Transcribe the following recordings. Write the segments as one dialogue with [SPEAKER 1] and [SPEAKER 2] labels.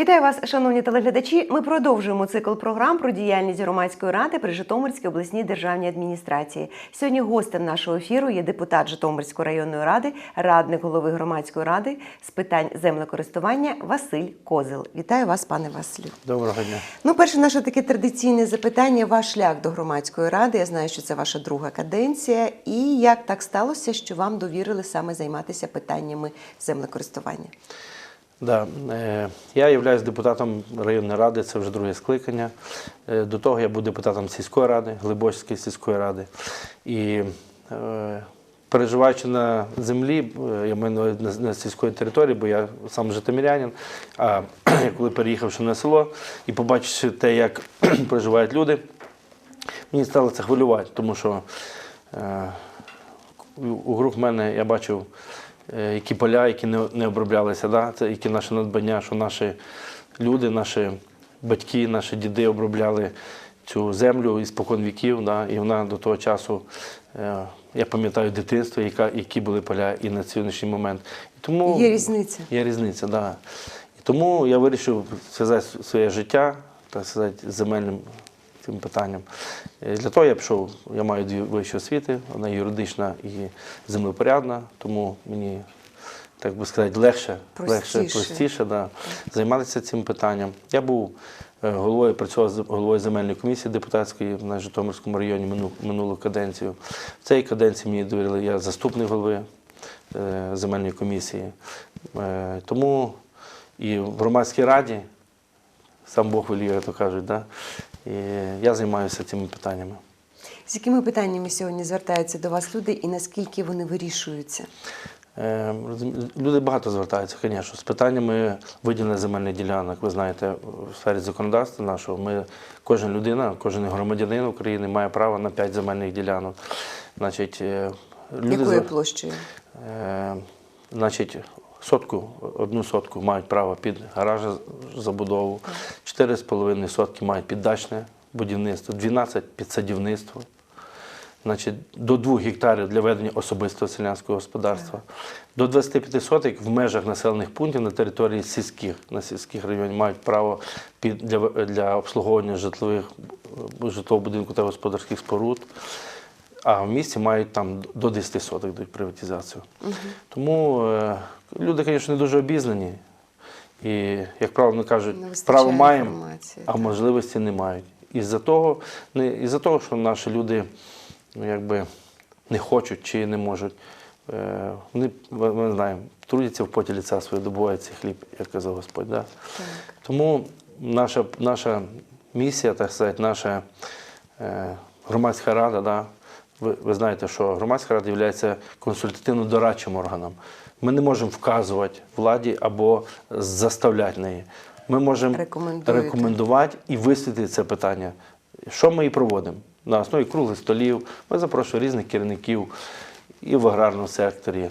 [SPEAKER 1] Вітаю вас, шановні телеглядачі. Ми продовжуємо цикл програм про діяльність громадської ради при Житомирській обласній державній адміністрації. Сьогодні гостем нашого ефіру є депутат Житомирської районної ради, радник голови громадської ради з питань землекористування Василь Козел. Вітаю вас, пане Василю.
[SPEAKER 2] Доброго дня.
[SPEAKER 1] Ну, перше, наше таке традиційне запитання: ваш шлях до громадської ради. Я знаю, що це ваша друга каденція. І як так сталося, що вам довірили саме займатися питаннями землекористування?
[SPEAKER 2] Да. е, Я являюсь депутатом районної ради, це вже друге скликання. Е, До того я був депутатом сільської ради, Глибочської сільської ради. І е, переживаючи на землі, я маю на сільської території, бо я сам житомирянин, а коли переїхавши на село і побачивши те, як проживають люди, мені стало це хвилювати, тому що у- груп мене я бачив, які поля, які не, не оброблялися, да? це які наші надбання, що наші люди, наші батьки, наші діди обробляли цю землю із спокон віків, да? і вона до того часу, е, я пам'ятаю дитинство, яка, які були поля і на сьогоднішній момент. І тому,
[SPEAKER 1] Є різниця.
[SPEAKER 2] Є різниця, так. Да. І тому я вирішив зв'язати своє життя, так сказати, з земельним цим питанням. Е, Для того я пішов, я маю дві вищі освіти, вона юридична і землепорядна, тому мені, так би сказати, легше, легше
[SPEAKER 1] Простіше.
[SPEAKER 2] простіше да, займатися цим питанням. Я був е, головою, працював головою земельної комісії депутатської на Житомирському районі мину- минулу каденцію. В цій каденції мені довірили я заступник голови е, земельної комісії. Е, Тому і в громадській раді сам Бог як то кажуть, да? І я займаюся цими питаннями.
[SPEAKER 1] З якими питаннями сьогодні звертаються до вас люди і наскільки вони вирішуються?
[SPEAKER 2] Е, Люди багато звертаються, звісно, з питаннями виділення земельних ділянок. Ви знаєте, в сфері законодавства нашого ми, кожна людина, кожен громадянин України має право на 5 земельних ділянок. Значить, е, люди
[SPEAKER 1] Якою площею?
[SPEAKER 2] Е, значить, сотку, одну сотку мають право під гараж забудову, 4,5 сотки мають під дачне будівництво, 12 під садівництво. Значить, до 2 гектарів для ведення особистого селянського господарства, до 25 соток в межах населених пунктів на території сільських, на сільських районів мають право під, для, для обслуговування житлових, е, житлового будинку та господарських споруд а в місті мають там до 10 соток дають приватизацію. Тому е, люди, звісно, не дуже обізнані. І, як правильно кажуть, право маємо, а
[SPEAKER 1] так.
[SPEAKER 2] можливості не мають. Із-за того, не, із-за того, що наші люди ну, якби, не хочуть чи не можуть, е, вони, ми, ми знаємо, трудяться в поті ліця своє, добувають хліб, як казав Господь. Да?
[SPEAKER 1] Так.
[SPEAKER 2] Тому наша, наша місія, так сказати, наша е, громадська рада, да, ви, ви знаєте, що громадська рада є консультативно-дорадчим органом. Ми не можемо вказувати владі або заставляти неї. Ми можемо рекомендувати і висвітлити це питання. Що ми і проводимо? На основі круглих столів. Ми запрошуємо різних керівників і в аграрному секторі,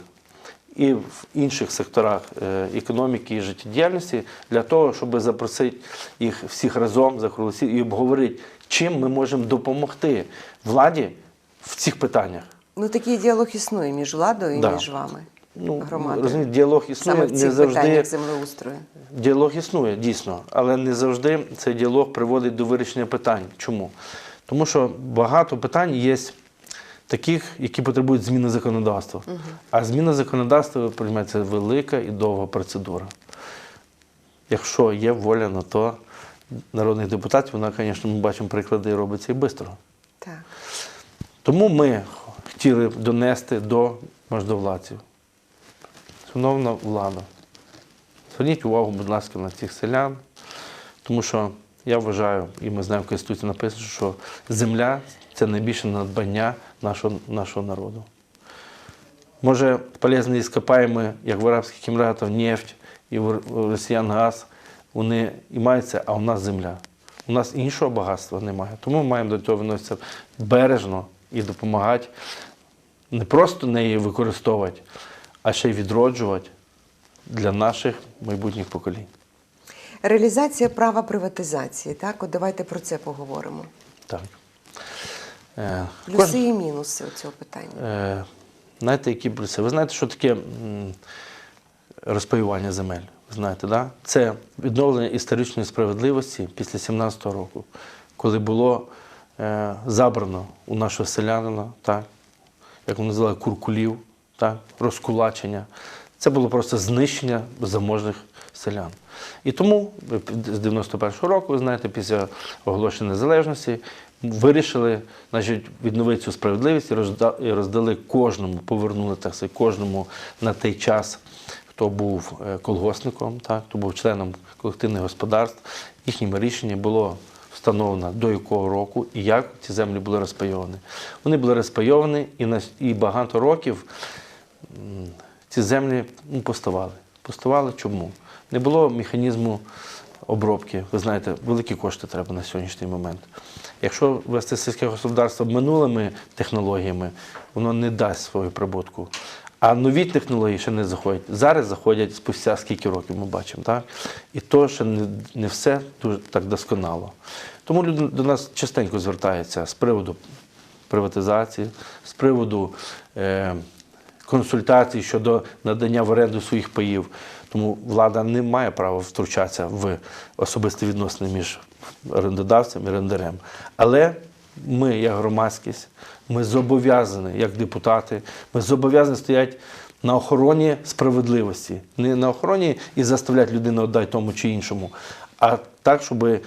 [SPEAKER 2] і в інших секторах е, економіки і життєдіяльності для того, щоб запросити їх всіх разом за круглий стіл і обговорити, чим ми можемо допомогти владі в цих питаннях.
[SPEAKER 1] Ну такий діалог існує між владою і
[SPEAKER 2] Да.
[SPEAKER 1] між вами,
[SPEAKER 2] Ну, розумієте, діалог існує
[SPEAKER 1] Саме в
[SPEAKER 2] не завжди.
[SPEAKER 1] землеустрою.
[SPEAKER 2] Діалог існує дійсно, але не завжди цей діалог приводить до вирішення питань. Чому? Тому що багато питань є таких, які потребують зміни законодавства. А зміна законодавства, ви розумієте, це велика і довга процедура. Якщо є воля на то народних депутатів, вона, звісно, ми бачимо приклади, і робиться і швидко.
[SPEAKER 1] Так.
[SPEAKER 2] Тому ми хотіли донести до можновладців. Шановна влада, зверніть увагу, будь ласка, на цих селян, тому що я вважаю, і ми знаємо, в Конституції написано, що земля це найбільше надбання нашого, нашого народу. Може, полезні іскопаємо, як в Арабських Еміратах, нефть і в росіян газ, вони і маються, а у нас земля. У нас іншого багатства немає. Тому ми маємо до цього відноситися бережно і допомагати не просто неї використовувати, а ще й відроджувати для наших майбутніх поколінь.
[SPEAKER 1] Реалізація права приватизації. Так, от давайте про це поговоримо.
[SPEAKER 2] Так. Е,
[SPEAKER 1] Плюси і мінуси у цього питання.
[SPEAKER 2] Е, знаєте, які плюси? Ви знаєте, що таке розпаювання земель? знаєте, да? це відновлення історичної справедливості після 17-го року, коли було забрано у нашого селянина, так, як вони називали, куркулів, так, розкулачення. Це було просто знищення заможних селян. І тому е, з 91-го року, ви знаєте, після оголошення незалежності вирішили значить, відновити цю справедливість і розда- і роздали кожному, повернули так сказати, кожному на той час, хто був е, колгоспником, так, хто був членом колективних господарств. Їхнім рішенням було встановлено до якого року і як ці землі були розпайовані. Вони були розпайовані і, на, і багато років ці землі ну, поставали. Поставали чому? Не було механізму обробки. Ви знаєте, великі кошти треба на сьогоднішній момент. Якщо вести сільське господарство минулими технологіями, воно не дасть свою прибутку. А нові технології ще не заходять. Зараз заходять спустя скільки років ми бачимо, так? І то ще не, не все дуже так досконало. Тому люди до нас частенько звертаються з приводу приватизації, з приводу е, консультацій щодо надання в оренду своїх паїв. Тому влада не має права втручатися в особисті відносини між орендодавцем і орендарем. Але ми, як громадськість, ми зобов'язані, як депутати, ми зобов'язані стояти на охороні справедливості. Не на охороні і заставляти людину віддати тому чи іншому, а так, щоб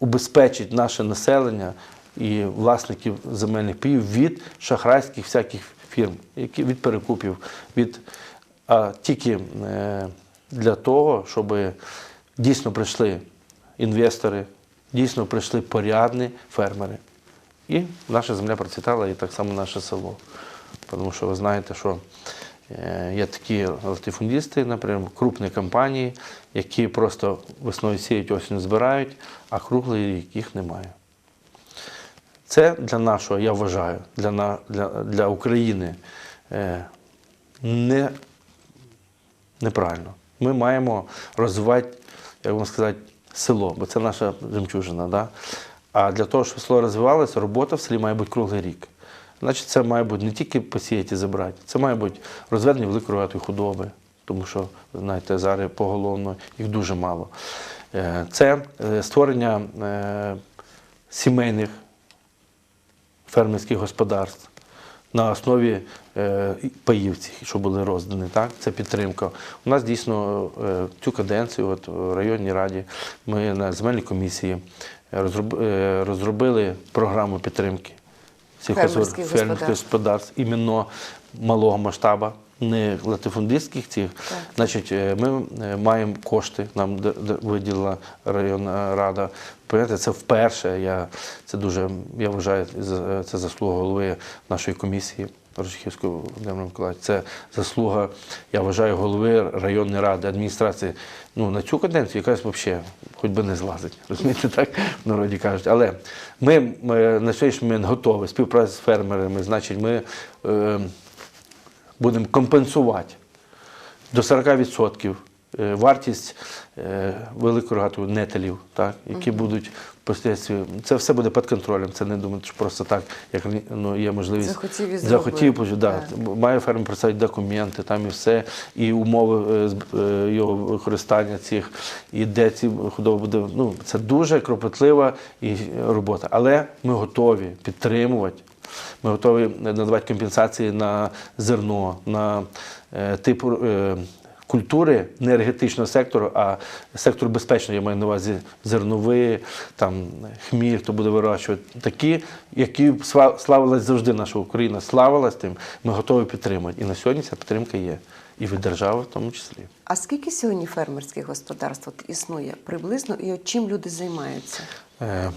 [SPEAKER 2] убезпечити наше населення і власників земельних паїв від шахрайських всяких фірм, від перекупів, від а тільки е, для того, щоб дійсно прийшли інвестори, дійсно прийшли порядні фермери. І наша земля процвітала, і так само наше село. Тому що ви знаєте, що е, є такі латифундисти, наприклад, крупні компанії, які просто весною сіють, осінь збирають, а круглий їх немає. Це для нашого, я вважаю, для, для, для України е, не, неправильно. Ми маємо розвивати, як вам сказати, село, бо це наша жемчужина. Да? А для того, щоб село розвивалося, робота в селі має бути круглий рік. Значить, це має бути не тільки посіяти і забрати, це має бути розведення великої рогатої худоби, тому що, знаєте, зараз поголовно їх дуже мало. Е, Це е, створення е, сімейних фермерських господарств на основі е, паїв цих, що були роздані. Так? Це підтримка. У нас дійсно е, цю каденцію, от в районній раді, ми на земельній комісії е, розробили програму підтримки цих
[SPEAKER 1] Фермерських
[SPEAKER 2] госпо- фермерських
[SPEAKER 1] господарств.
[SPEAKER 2] господарств іменно малого масштабу. Не латифундистських цих,
[SPEAKER 1] Так.
[SPEAKER 2] значить, е, ми е, маємо кошти, нам виділила районна рада. Це вперше. Я це дуже я вважаю, це заслуга голови нашої комісії Рожихівського Володимира Миколаївича. Це заслуга, я вважаю, голови районної ради, адміністрації. Ну, на цю каденцію якась взагалі хоч би не злазить. Розумієте, так в народі кажуть. Але ми, ми на сьогоднішній момент готові співпраця з фермерами. Значить, ми е, будемо компенсувати до 40% е, вартість е, великого рогату нетелів, так, які будуть впоследствии. Це все буде під контролем. Це не думати, що просто так, як ну, є можливість.
[SPEAKER 1] Захотів і
[SPEAKER 2] захотів,
[SPEAKER 1] зробив.
[SPEAKER 2] да. Має фермер представити документи, там і все, і умови е, його використання цих, і де ці худоба буде. Ну, це дуже кропотлива і робота. Але ми готові підтримувати. Ми готові надавати компенсації на зерно, на е, типу е, культури не енергетичного сектору, а сектору безпечного, я маю на увазі зернові, там, хміль, хто буде вирощувати. Такі, які сла- славилась завжди наша Україна, славилась тим, ми готові підтримати. І на сьогодні ця підтримка є. І від держави в тому числі.
[SPEAKER 1] А скільки сьогодні фермерських господарств існує приблизно і от чим люди займаються?
[SPEAKER 2] Е,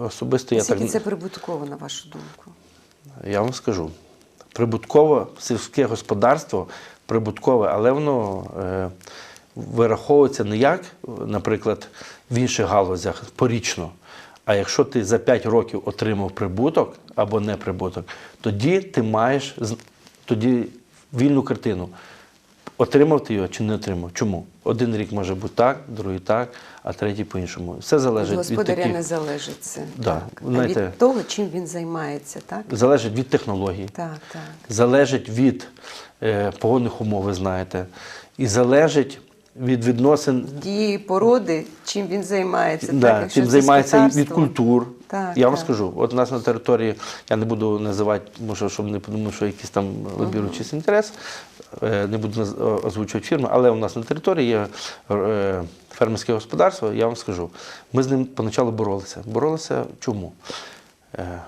[SPEAKER 2] Особисто я так
[SPEAKER 1] це прибутково, на вашу думку?
[SPEAKER 2] Я вам скажу. Прибуткове сільське господарство прибуткове, але воно е, вираховується не як, наприклад, в інших галузях порічно. А якщо ти за 5 років отримав прибуток або не прибуток, тоді ти маєш тоді вільну картину. Отримав ти його чи не отримав? Чому? Один рік може бути так, другий так, а третій по-іншому. Все залежить від
[SPEAKER 1] господаря
[SPEAKER 2] таких,
[SPEAKER 1] не залежить це.
[SPEAKER 2] Да,
[SPEAKER 1] Так.
[SPEAKER 2] Знаєте-
[SPEAKER 1] від того, чим він займається, так?
[SPEAKER 2] залежить від технологій.
[SPEAKER 1] Так, так.
[SPEAKER 2] залежить від е, погодних умов, ви знаєте, і залежить від відносин
[SPEAKER 1] Дії, породи, чим він займається.
[SPEAKER 2] да,
[SPEAKER 1] так, якщо
[SPEAKER 2] чим займається від культур.
[SPEAKER 1] Так,
[SPEAKER 2] я вам
[SPEAKER 1] так.
[SPEAKER 2] скажу, от у нас на території, я не буду називати, може, щоб не подумав, що якийсь там лобіруючий інтерес, е, не буду озвучувати фірми, але у нас на території є е, фермерське господарство, я вам скажу, ми з ним поначалу боролися. Боролися чому? Е,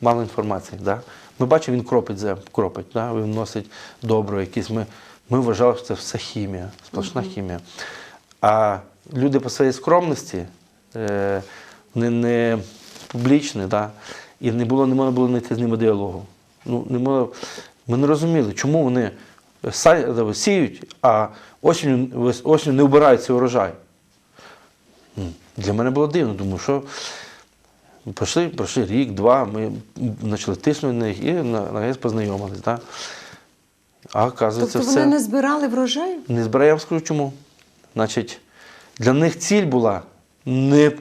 [SPEAKER 2] мало інформації. Да? Ми бачимо, він кропить кропить, да? він вносить добро якісь. Ми, ми вважали, що це все хімія, сплошна хімія. А люди по своїй скромності, е, вони не публічні, да? і не було, не можна було знайти з ними діалогу. Ну, не можна, ми не розуміли, чому вони сіють, а осінню, вес- осінню не вбирають цей урожай. Для мене було дивно, думаю, що Пройшли, пройшли рік, два, ми почали тиснути на них і на, на познайомились. Да? А оказується,
[SPEAKER 1] Тобто
[SPEAKER 2] все.
[SPEAKER 1] вони не збирали врожаю?
[SPEAKER 2] Не збираю, я вам скажу чому. Значить, для них ціль була не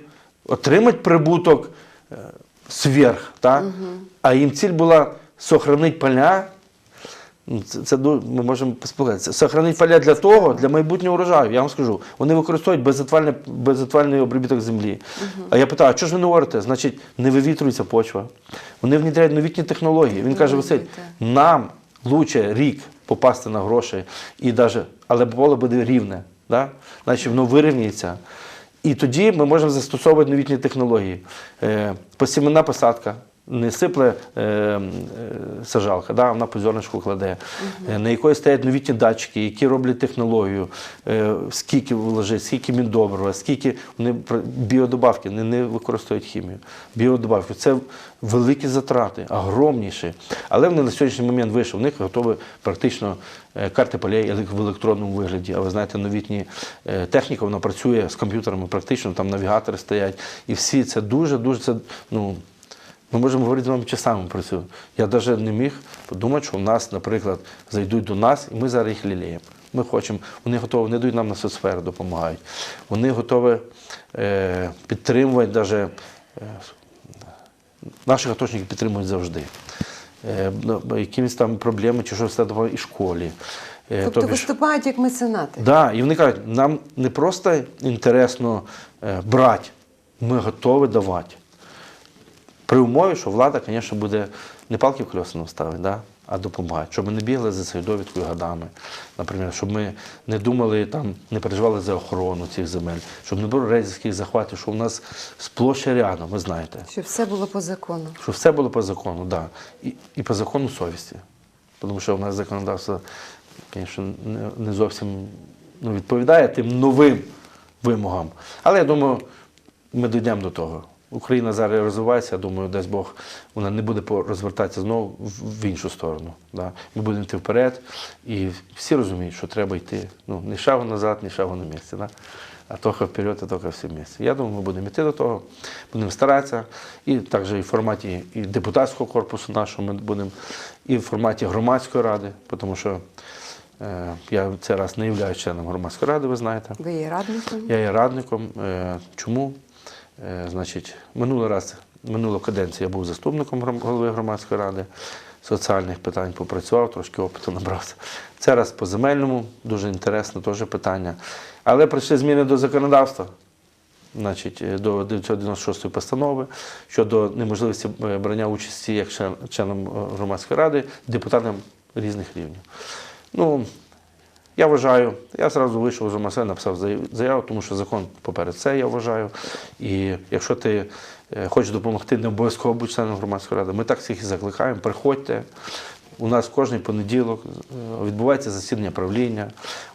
[SPEAKER 2] отримати прибуток е, сверх, так? а їм ціль була сохранити поля. Ну, Це, це ми можемо поспілкуватися. Сохранити поля для того, для майбутнього урожаю. Я вам скажу, вони використовують безотвальний, безотвальний обробіток землі. А я питаю, а що ж ви не говорите? Значить, не вивітрюється почва. Вони внедряють новітні технології. Він каже, Василь, нам лучше рік попасти на гроші, і даже, але поле буде рівне. Да? Значить, воно вирівнюється. І тоді ми можемо застосовувати новітні технології. Е, посімена посадка. Не сипле е, е, сажалка, да, вона по зернишку кладе, е, на якої стоять новітні датчики, які роблять технологію, е, скільки вложить, скільки міндобрива, скільки вони біодобавки, не, не використовують хімію. Біодобавки це великі затрати, огромніші. Але вони на сьогоднішній момент вийшли, в них готові практично е, карти полей в електронному вигляді. А ви знаєте, новітні е, техніка вона працює з комп'ютерами, практично там навігатори стоять. І всі це дуже-дуже це, ну, ми можемо говорити з вами часами про це. Я навіть не міг подумати, що в нас, наприклад, зайдуть до нас, і ми зараз їх лілеємо. Ми хочемо, вони готові, вони йдуть нам на соцсферу, допомагають. Вони готові е, підтримувати навіть. Е, наших аточників підтримують завжди. Е, ну, якимись там проблеми чи щось і школі. Е,
[SPEAKER 1] Тобто
[SPEAKER 2] тобі
[SPEAKER 1] виступають як меценати.
[SPEAKER 2] Да, і вони кажуть, нам не просто інтересно е, брати, ми готові давати. При умові, що влада, звісно, буде не палки в колеса нам ставити, да? а допомагати. Щоб ми не бігли за цією довідкою годами, наприклад, щоб ми не думали, там, не переживали за охорону цих земель, щоб не було рейдерських захватів, що у нас сплощ і рядом, ви знаєте.
[SPEAKER 1] Щоб все було по закону.
[SPEAKER 2] Щоб все було по закону, да. І, і по закону совісті. Тому що у нас законодавство, звісно, не, не зовсім ну, відповідає тим новим вимогам. Але я думаю, ми дійдемо до того. Україна зараз розвивається, я думаю, дасть Бог, вона не буде розвертатися знову в- іншу сторону. Да? Ми будемо йти вперед, і всі розуміють, що треба йти. Ну, ні шагу назад, ні шагу на місці. Да? а тільки вперед, а тільки всі вместе. Я думаю, ми будемо йти до того, будемо старатися. І також і в форматі і депутатського корпусу нашого ми будемо, і в форматі громадської ради, тому що е, я цей раз не являюсь членом громадської ради, ви знаєте.
[SPEAKER 1] Ви є радником?
[SPEAKER 2] Я є радником. Е, Чому? Е, Значить, минулий раз, минулу каденцію я був заступником голови громадської ради, соціальних питань попрацював, трошки опиту набрався. Це раз по земельному, дуже інтересне теж питання. Але прийшли зміни до законодавства. Значить, е, до 996 постанови щодо неможливості е, брання участі як член- членом громадської ради депутатам різних рівнів. Ну, я вважаю, я зразу вийшов з ОМС, написав заяву, тому що закон поперед це, я вважаю. І якщо ти е, хочеш допомогти, не обов'язково бути членом громадської ради. Ми так всіх і закликаємо, приходьте. У нас кожний понеділок е, відбувається засідання правління.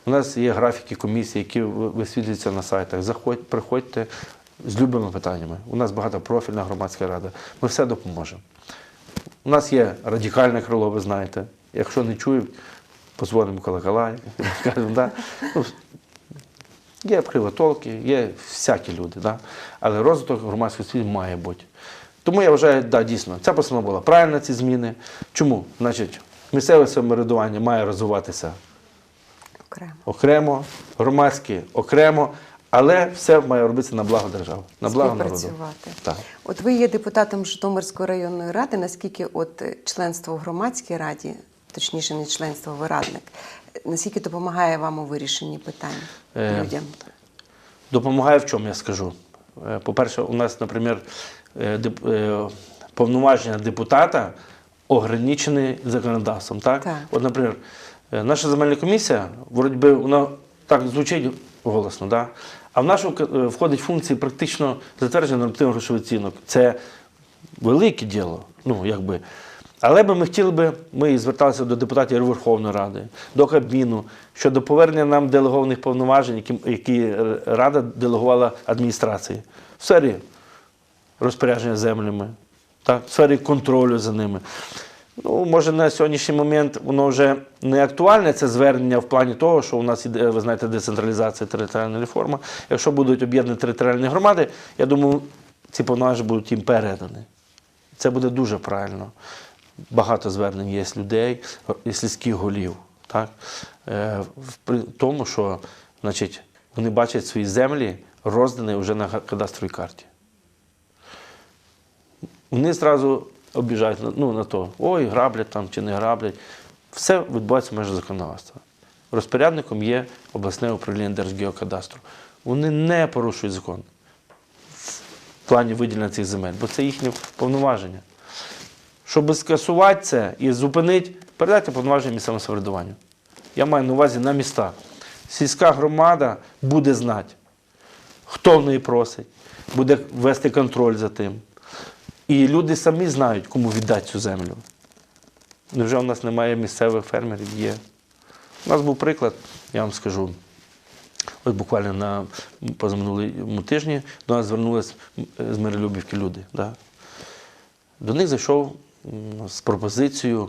[SPEAKER 2] У нас є графіки комісії, які висвітлюються на сайтах. Заходьте, приходьте з любими питаннями. У нас багатопрофільна громадська рада. Ми все допоможемо. У нас є радикальне крило, ви знаєте. Якщо не чують, позвонимо колокола, кажемо, да. ну, є кривотолки, є всякі люди, да. але розвиток громадської освіти має бути. Тому я вважаю, да, дійсно, ця постанова була правильна, ці зміни. Чому? Значить, місцеве самоврядування має розвиватися
[SPEAKER 1] Окремо.
[SPEAKER 2] окремо, громадське окремо, але все має робитися на благо держави, на благо народу. Так.
[SPEAKER 1] От ви є депутатом Житомирської районної ради. Наскільки от членство в громадській раді, точніше, не членство, ви радник, наскільки допомагає вам у вирішенні питань
[SPEAKER 2] Е,
[SPEAKER 1] людям?
[SPEAKER 2] Допомагає в чому, я скажу. Е, По-перше, у нас, наприклад, е, деп- повноваження депутата ограничені законодавством. Так?
[SPEAKER 1] Так.
[SPEAKER 2] От, наприклад, наша земельна комісія, вроді би, вона так звучить голосно, да? а в нашу входить функції практично затвердження нормативних грошових оцінок. Це велике діло. Ну, якби. Але би ми хотіли би, ми зверталися до депутатів Верховної Ради, до Кабміну щодо повернення нам делегованих повноважень, які, які Рада делегувала адміністрації в сфері розпорядження землями, так, в сфері контролю за ними. Ну, може, на сьогоднішній момент воно вже не актуальне, це звернення в плані того, що у нас іде, ви знаєте, децентралізація, територіальна реформа. Якщо будуть об'єднані територіальні громади, я думаю, ці повноваження будуть їм передані. Це буде дуже правильно. Багато звернень є з людей, сільських голів. Так? Е, при тому, що значить, вони бачать свої землі роздані вже на кадастровій карті. Вони зразу обіжають ну, на то, ой, граблять там чи не граблять. Все відбувається в межах законодавства. Розпорядником є обласне управління Держгеокадастру. Вони не порушують закон в плані виділення цих земель, бо це їхнє повноваження. Щоб скасувати це і зупинити, передайте повноваження місцевому самоврядуванню. Я маю на увазі на міста. Сільська громада буде знати, хто в неї просить, буде вести контроль за тим. І люди самі знають, кому віддати цю землю. Невже у нас немає місцевих фермерів? Є. У нас був приклад, я вам скажу. Ось буквально на позаминулому тижні до нас звернулись з Миролюбівки люди. Да? До них зайшов з пропозицією,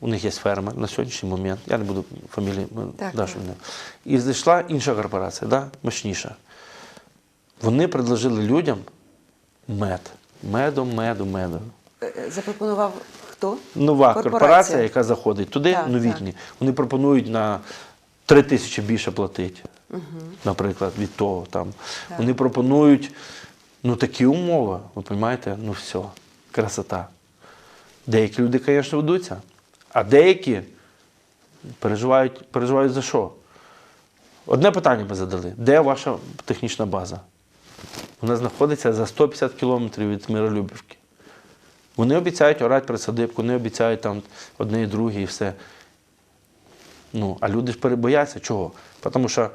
[SPEAKER 2] у них є фермер на сьогоднішній момент, я не буду фамілії, м,
[SPEAKER 1] Так,
[SPEAKER 2] да,
[SPEAKER 1] так.
[SPEAKER 2] і зайшла інша корпорація, да? мощніша. Вони предложили людям мед. Медом, медом, медом.
[SPEAKER 1] Е, е, Запропонував хто?
[SPEAKER 2] Нова корпорація,
[SPEAKER 1] Корпорація.
[SPEAKER 2] яка заходить туди,
[SPEAKER 1] Так,
[SPEAKER 2] новітні, вони пропонують на 3 тисячі більше платити, наприклад, від того. Там.
[SPEAKER 1] Так.
[SPEAKER 2] Вони пропонують ну, такі умови, ви розумієте, ну все, красота. Деякі люди, звісно, ведуться, а деякі переживають, переживають за що? Одне питання ми задали: де ваша технічна база? Вона знаходиться за 150 кілометрів від Миролюбівки. Вони обіцяють орати присадибку, вони обіцяють там одне і друге і все. Ну, а люди ж перебояться. Чого? Тому що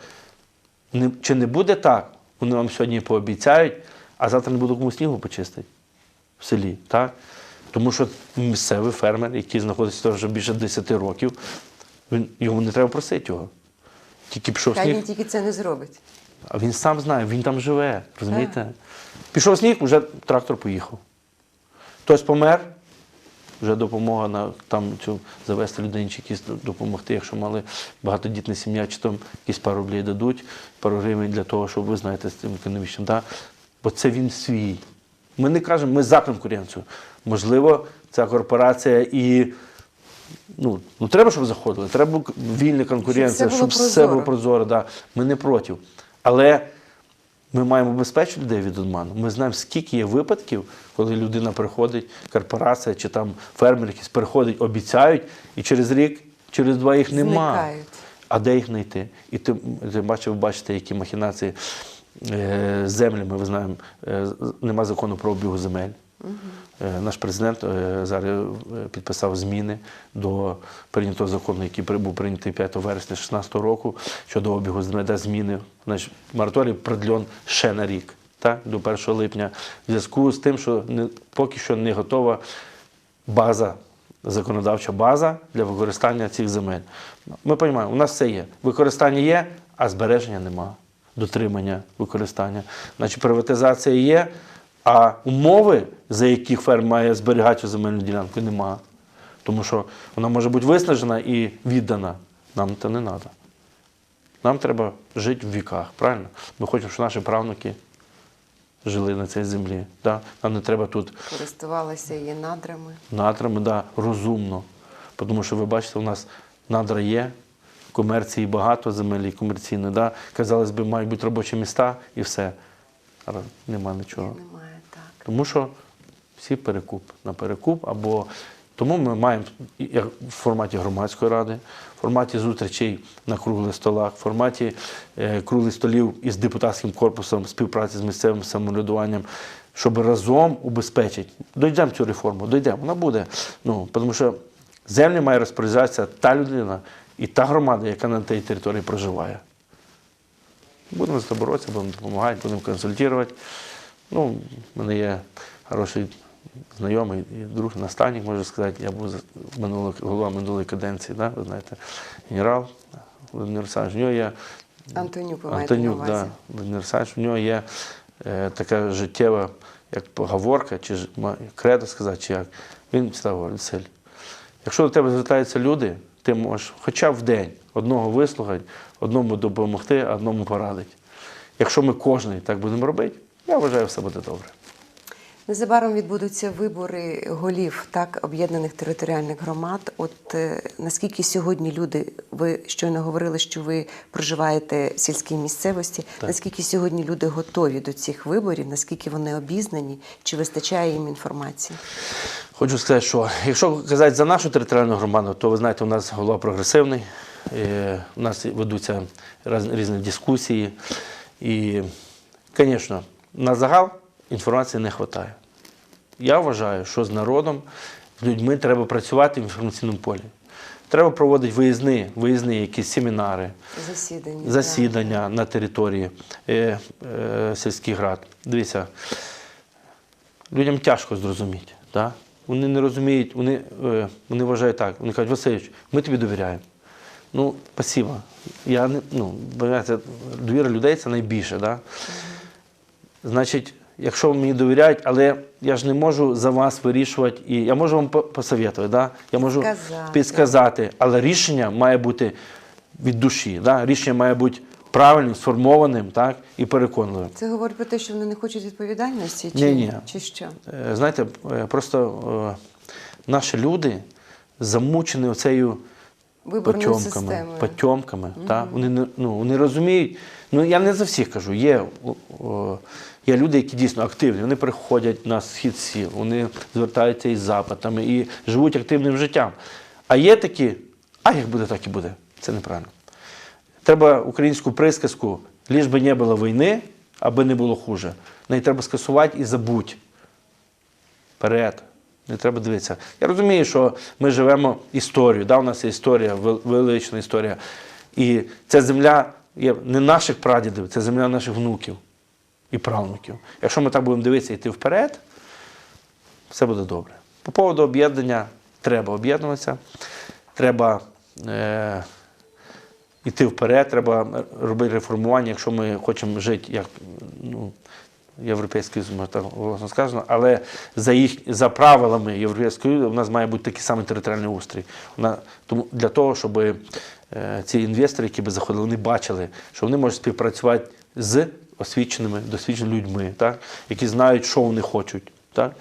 [SPEAKER 2] не, чи не буде так, вони вам сьогодні пообіцяють, а завтра не буде кому снігу почистити в селі. Так? Тому що місцевий фермер, який знаходиться вже більше 10 років, він, йому не треба просити його. Тільки пішов сніг.
[SPEAKER 1] він тільки це не зробить.
[SPEAKER 2] А він сам знає, він там живе, розумієте? Пішов сніг, вже трактор поїхав. Хтось помер, вже допомога на там цю завести людей, чи якісь допомогти, якщо мали багатодітна сім'я, чи там якісь пару рублів дадуть, пару гривень для того, щоб ви знаєте з цим економічним. Да? Бо це він свій. Ми не кажемо, ми за конкуренцію. Можливо, ця корпорація і. Ну, ну треба, щоб заходили, треба вільна конкуренція,
[SPEAKER 1] було
[SPEAKER 2] щоб все було прозоро. Да. Ми не проти. Але ми маємо безпечити людей від обману. Ми знаємо, скільки є випадків, коли людина приходить, корпорація чи там фермер якийсь приходить, обіцяють, і через рік, через два їх нема. А де їх знайти? І ти, ти бачив, ви бачите, які махінації е, з землями, ви знаємо, е, нема закону про обігу земель. Е, Наш президент е, зараз е, підписав зміни до прийнятого закону, який був прийнятий 5 вересня 2016 року щодо обігу земель, де зміни. Мораторій продльон ще на рік, так, до 1 липня, в зв'язку з тим, що не, поки що не готова база, законодавча база для використання цих земель. Ми розуміємо, у нас все є. Використання є, а збереження нема. Дотримання використання. Значить, приватизація є, а умови, за яких ферм має зберігати цю земельну ділянку, нема. Тому що вона може бути виснажена і віддана. Нам це не треба. Нам треба жити в віках, правильно? Ми хочемо, щоб наші правнуки жили на цій землі. Да? Нам не треба тут
[SPEAKER 1] Користувалися її надрами.
[SPEAKER 2] надрами, да, розумно. Тому що ви бачите, у нас надра є, комерції багато, земель комерційної. Да. Казалось би, мають бути робочі міста і все. Але нема нічого.
[SPEAKER 1] Немає так.
[SPEAKER 2] Тому що всі перекуп на перекуп, або Тому ми маємо як в форматі громадської ради, в форматі зустрічей на круглих столах, в форматі е, круглих столів із депутатським корпусом, співпраці з місцевим самоврядуванням, щоб разом убезпечити. Дойдемо цю реформу, дойдемо, вона буде. Ну, тому що землі має розпоряджатися та людина і та громада, яка на тій території проживає. Будемо за це боротися, будемо допомагати, будемо консультувати. Ну, в мене є хороший знайомий і друг, наставник, можу сказати. Я був минуло, голова минулої каденції, да, ви знаєте, генерал Володимир Олександрович. У нього є
[SPEAKER 1] Антонюк, ви
[SPEAKER 2] Антонюк, да, Володимир Олександрович, у нього є е, така життєва, як поговорка, чи кредо сказати, чи як. Він став говорить, Василь, якщо до тебе звертаються люди, ти можеш хоча б в день одного вислухати, одному допомогти, одному порадити. Якщо ми кожен так будемо робити, я вважаю, все буде добре.
[SPEAKER 1] Незабаром відбудуться вибори голів так об'єднаних територіальних громад. От е, наскільки сьогодні люди, ви щойно говорили, що ви проживаєте в сільській місцевості.
[SPEAKER 2] Так.
[SPEAKER 1] Наскільки сьогодні люди готові до цих виборів? Наскільки вони обізнані? Чи вистачає їм інформації?
[SPEAKER 2] Хочу сказати, що якщо казати за нашу територіальну громаду, то ви знаєте, у нас голова прогресивний, е, у нас ведуться різні дискусії. І, звісно, на загал інформації не вистачає. Я вважаю, що з народом, з людьми треба працювати в інформаційному полі. Треба проводити виїзні, виїзні якісь семінари,
[SPEAKER 1] Засідання.
[SPEAKER 2] засідання на території е, е, сільських рад. Дивіться, людям тяжко зрозуміти. Да? Вони не розуміють, вони, е, вони вважають так. Вони кажуть, Васильович, ми тобі довіряємо. Ну, спасибо. Я не, ну, довіра людей це найбільше. Да? Значить, якщо мені довіряють, але я ж не можу за вас вирішувати, і я можу вам по- посоветувати, да? я можу
[SPEAKER 1] Підказати.
[SPEAKER 2] підсказати, але рішення має бути від душі. Да? Рішення має бути правильним, сформованим так? і переконливим.
[SPEAKER 1] Це говорить про те, що вони не хочуть відповідальності, чи,
[SPEAKER 2] Ні-ні.
[SPEAKER 1] чи що?
[SPEAKER 2] Е, Знаєте, е, просто е, наші люди замучені оцею
[SPEAKER 1] Виборною системою.
[SPEAKER 2] потьомками та? Вони, не- ну, вони розуміють. Ну, я не за всіх кажу. Є, о, о, є люди, які дійсно активні. Вони приходять на схід сіл, вони звертаються із запитами і живуть активним життям. А є такі, а як буде, так і буде. Це неправильно. Треба українську присказку, ліж би не було війни, аби не було хуже. Неї треба скасувати і забудь. Вперед. Не треба дивитися. Я розумію, що ми живемо історію. Да, у нас є історія, велична історія. І ця земля є не наших прадідів, це земля наших внуків і правнуків. Якщо ми так будемо дивитися і йти вперед, все буде добре. По поводу об'єднання треба об'єднуватися, треба е, йти вперед, треба робити реформування, якщо ми хочемо жити як ну, Європейський Союз, так голосно сказано, але за їх за правилами Європейського Союзу у нас має бути такий самий територіальний устрій. Вона, тому для того, щоб е, ці інвестори, які би заходили, вони бачили, що вони можуть співпрацювати з освіченими, досвідченими людьми, так, які знають, що вони хочуть. Так.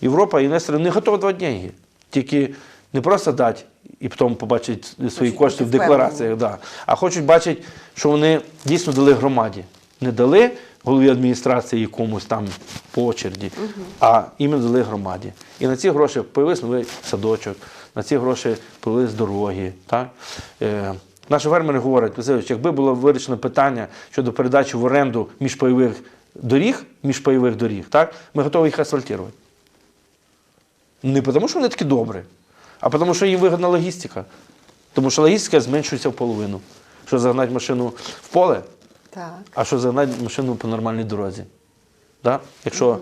[SPEAKER 2] Європа, інвестори не готові давати деньги. Тільки не просто дати і потім побачити свої
[SPEAKER 1] Хочуть
[SPEAKER 2] кошти в деклараціях, да. а хочуть бачити, що вони дійсно дали громаді. Не дали голові адміністрації якомусь там по очереді, а іменно дали громаді. І на ці гроші появився новий садочок, на ці гроші появились дороги. Так? Е, наші фермери говорять, якби було вирішено питання щодо передачі в оренду міжпайових доріг, міжпайових доріг, так? ми готові їх асфальтувати. Не тому, що вони такі добрі, а тому, що їм вигідна логістика. Тому що логістика зменшується в половину. Що загнати машину в поле,
[SPEAKER 1] Так.
[SPEAKER 2] а що загнати машину по нормальній дорозі. Да? Якщо,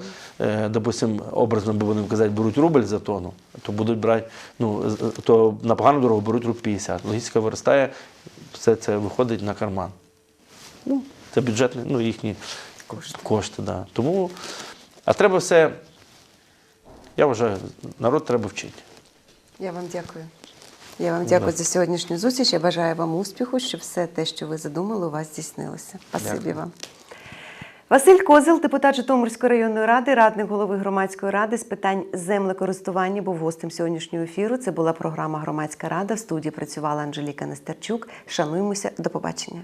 [SPEAKER 2] допустим, образно би будемо казати, беруть рубль за тонну, то будуть брати, ну, то на погану дорогу беруть рубль 50. Логістика виростає, все це виходить на карман. Ну, це бюджетні, ну, їхні
[SPEAKER 1] Кошти.
[SPEAKER 2] кошти да. Тому, а треба все, я вважаю, народ треба вчити.
[SPEAKER 1] Я вам дякую. Я вам дякую за сьогоднішню зустріч. Я бажаю вам успіху, щоб все те, що ви задумали, у вас здійснилося. Спасибі
[SPEAKER 2] Дякую.
[SPEAKER 1] вам. Василь Козел, депутат Житомирської районної ради, радник голови громадської ради з питань землекористування, був гостем сьогоднішнього ефіру. Це була програма Громадська рада. В студії працювала Анжеліка Нестерчук. Шануємося. До побачення.